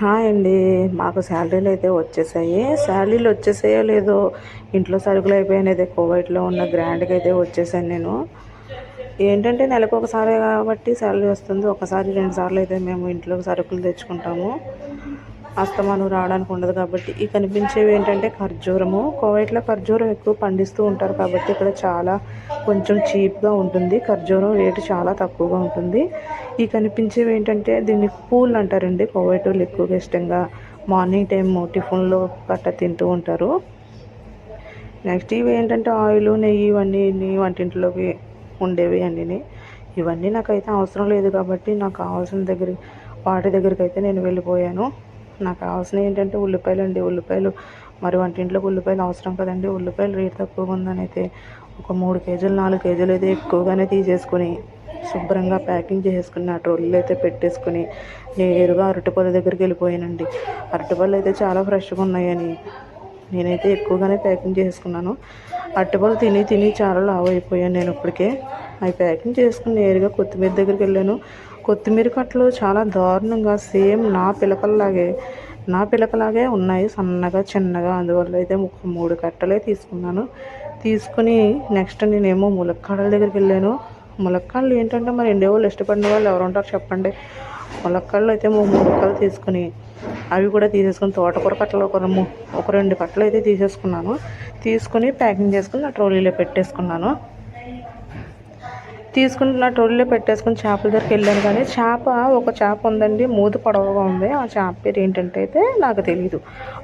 Hi అండి. మాకు శాలరీలు అయితే వచ్చేసాయి. శాలరీలు వచ్చేసాయో లేదో ఇంట్లో సరుకులు అయిపోయినది కోవైట్లో ఉన్న గ్రాండ్కి అయితే వచ్చేసాను నేను. ఏంటంటే నెలకు ఒకసారి కాబట్టి శాలరీ వస్తుంది. ఒకసారి రెండు సార్లు అయితే మేము ఇంట్లో సరుకులు తెచ్చుకుంటాము. అస్తమానం రావడానికి ఉండదు కాబట్టి ఈ కనిపించేవి ఏంటంటే ఖర్జూరము. కోవైట్లో ఖర్జూరం ఎక్కువ పండిస్తూ ఉంటారు కాబట్టి ఇక్కడ చాలా కొంచెం చీప్గా ఉంటుంది. ఖర్జూరం రేటు చాలా తక్కువగా ఉంటుంది. ఈ కనిపించేవి ఏంటంటే దీన్ని పూలు అంటారండి. కోవైట్ వాళ్ళు ఎక్కువగా ఇష్టంగా మార్నింగ్ టైం టిఫిన్లో కట్ట తింటూ ఉంటారు. నెక్స్ట్ ఇవి ఏంటంటే ఆయిల్ నెయ్యి ఇవన్నీ వంటింట్లోకి ఉండేవి అన్నీ ఇవన్నీ నాకైతే అవసరం లేదు కాబట్టి నాకు కావాల్సిన దగ్గర వాటి దగ్గరికి అయితే నేను వెళ్ళిపోయాను. నాకు కావాల్సినవి ఏంటంటే ఉల్లిపాయలు అండి. ఉల్లిపాయలు మరి వంటింట్లోకి ఉల్లిపాయలు అవసరం కదండి. ఉల్లిపాయలు రేట్ తక్కువగా ఉందని అయితే ఒక మూడు కేజీలు నాలుగు కేజీలు అయితే ఎక్కువగానే తీసేసుకుని శుభ్రంగా ప్యాకింగ్ చేసుకుని ఆ ట్రోలీలో అయితే పెట్టేసుకుని నేరుగా అరటిపళ్ళ దగ్గరికి వెళ్ళిపోయానండి. అరటిపళ్ళు అయితే చాలా ఫ్రెష్గా ఉన్నాయని నేనైతే ఎక్కువగానే ప్యాకింగ్ చేసుకున్నాను. అరటిపళ్ళు తిని తిని చాలా లావు అయిపోయాను నేను ఇప్పటికే. అవి ప్యాకింగ్ చేసుకుని నేరుగా కొత్తిమీర దగ్గరికి వెళ్ళాను. కొత్తిమీర కట్టలు చాలా దారుణంగా సేమ్ నా పిలకల్లాగే నా పిలకలాగే ఉన్నాయి. సన్నగా చిన్నగా. అందువల్ల అయితే ఒక మూడు కట్టలే తీసుకున్నాను. తీసుకుని నెక్స్ట్ నేనేమో ములక్కాడల దగ్గరికి వెళ్ళాను. ములక్కాడలు ఏంటంటే మరి ఇండియా వాళ్ళు ఇష్టపడిన వాళ్ళు ఎవరు ఉంటారు చెప్పండి. ములక్కాడలు అయితే మూడు ములక్కాడలు తీసుకుని అవి కూడా తీసేసుకుని తోటకూర పట్టలు ఒక ఒక రెండు పట్టలు అయితే తీసేసుకున్నాను. తీసుకుని ప్యాకింగ్ చేసుకుని నా ట్రోలీలో పెట్టేసుకున్నాను. తీసుకుని ట్రోలీలో పెట్టేసుకుని చేపల దగ్గరికి వెళ్ళాను కానీ చేప ఒక చేప ఉందండి మూత పొడవుగా ఉంది. ఆ చేప పేరు ఏంటంటే అయితే నాకు తెలియదు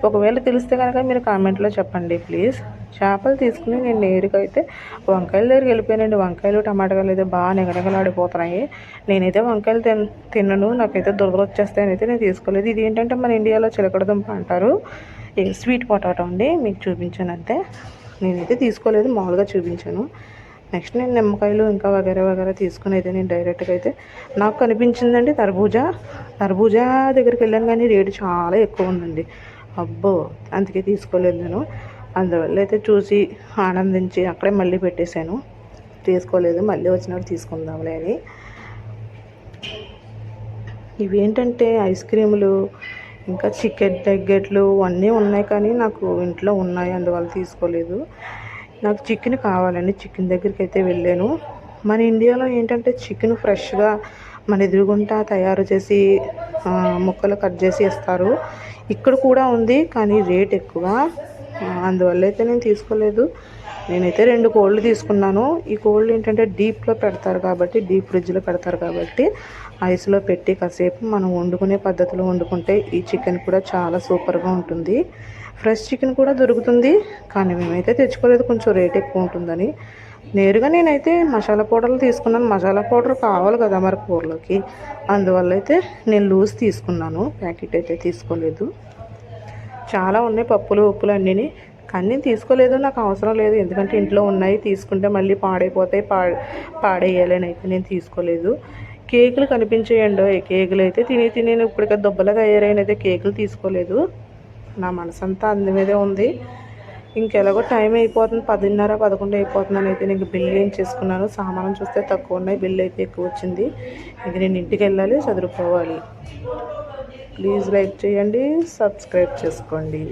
ఒకవేళ తెలిస్తే కనుక మీరు కామెంట్లో చెప్పండి ప్లీజ్. చేపలు తీసుకుని నేను నేరుగా అయితే వంకాయల దగ్గరికి వెళ్ళిపోయానండి. వంకాయలు టమాటాలు అయితే బాగా నిగడగలాడిపోతున్నాయి నేనైతే వంకాయలు తిన్ తిన్నాను. నాకైతే దురద వచ్చేస్తాయని అయితే నేను తీసుకోలేదు. ఇది ఏంటంటే మన ఇండియాలో చిలకడదుంప అంటారు. స్వీట్ పొటాటో అండి. మీకు చూపించాను అంతే. నేనైతే తీసుకోలేదు. మామూలుగా చూపించాను. నెక్స్ట్ నేను నిమ్మకాయలు ఇంకా వగేరా వగేరా తీసుకుని అయితే నేను డైరెక్ట్గా అయితే నాకు కనిపించిందండి తర్బూజా. తర్బూజా దగ్గరికి వెళ్ళాను కానీ రేటు చాలా ఎక్కువ ఉందండి. అబ్బో! అందుకే తీసుకోలేదు నేను. అందువల్ల అయితే చూసి ఆనందించి అక్కడే మళ్ళీ పెట్టేశాను. తీసుకోలేదు మళ్ళీ వచ్చినప్పుడు తీసుకుందాంలే అని. ఇవేంటంటే ఐస్ క్రీములు ఇంకా చికెన్ టెగ్గెట్లు అన్నీ ఉన్నాయి కానీ నాకు ఇంట్లో ఉన్నాయి అందువల్ల తీసుకోలేదు. నాకు చికెన్ కావాలండి చికెన్ దగ్గరికి అయితే వెళ్ళాను. మన ఇండియాలో ఏంటంటే చికెన్ ఫ్రెష్గా మన ఎదురుగుంటా తయారు చేసి ముక్కలు కట్ చేసి ఇస్తారు. ఇక్కడ కూడా ఉంది కానీ రేట్ ఎక్కువ. అందువల్ల అయితే నేను తీసుకోలేదు. నేనైతే రెండు కోళ్ళు తీసుకున్నాను. ఈ కోళ్ళు ఏంటంటే డీప్లో పెడతారు కాబట్టి డీప్ ఫ్రిడ్జ్లో పెడతారు కాబట్టి ఐస్లో పెట్టి కాసేపు మనం వండుకునే పద్ధతిలో వండుకుంటే ఈ చికెన్ కూడా చాలా సూపర్గా ఉంటుంది. ఫ్రెష్ చికెన్ కూడా దొరుకుతుంది. కానీ మేమైతే తెచ్చుకోలేదు. కొంచెం రేట్ ఎక్కువ ఉంటుందని. నేరుగా నేనైతే మసాలా పౌడర్లు తీసుకున్నాను. మసాలా పౌడర్ కావాలి కదా మరి కూరలోకి. అందువల్ల అయితే నేను లూజ్ తీసుకున్నాను. ప్యాకెట్ అయితే తీసుకోలేదు. చాలా ఉన్నాయి పప్పులు ఉప్పులు అన్నీ కానీ నేను తీసుకోలేదు నాకు అవసరం లేదు. ఎందుకంటే ఇంట్లో ఉన్నాయి తీసుకుంటే మళ్ళీ పాడైపోతాయి పా పాడేయాలని అయితే నేను తీసుకోలేదు. కేకులు కనిపించేయండి. కేకులు అయితే తిని తిని ఇప్పటికే దుబ్బలుగా తయారైన అయితే కేకులు తీసుకోలేదు. నా మనసంతా అందు మీదే ఉంది. ఇంకెలాగో టైం అయిపోతుంది పదిన్నర పదకొండు అయిపోతుందని అయితే నేను బిల్ ఏం చేసుకున్నాను. సామానం చూస్తే తక్కువ ఉన్నాయి బిల్ అయితే ఎక్కువ వచ్చింది. ఇది నేను ఇంటికి వెళ్ళాలి చదువుకోవాలి. ప్లీజ్ లైక్ చేయండి సబ్స్క్రైబ్ చేసుకోండి.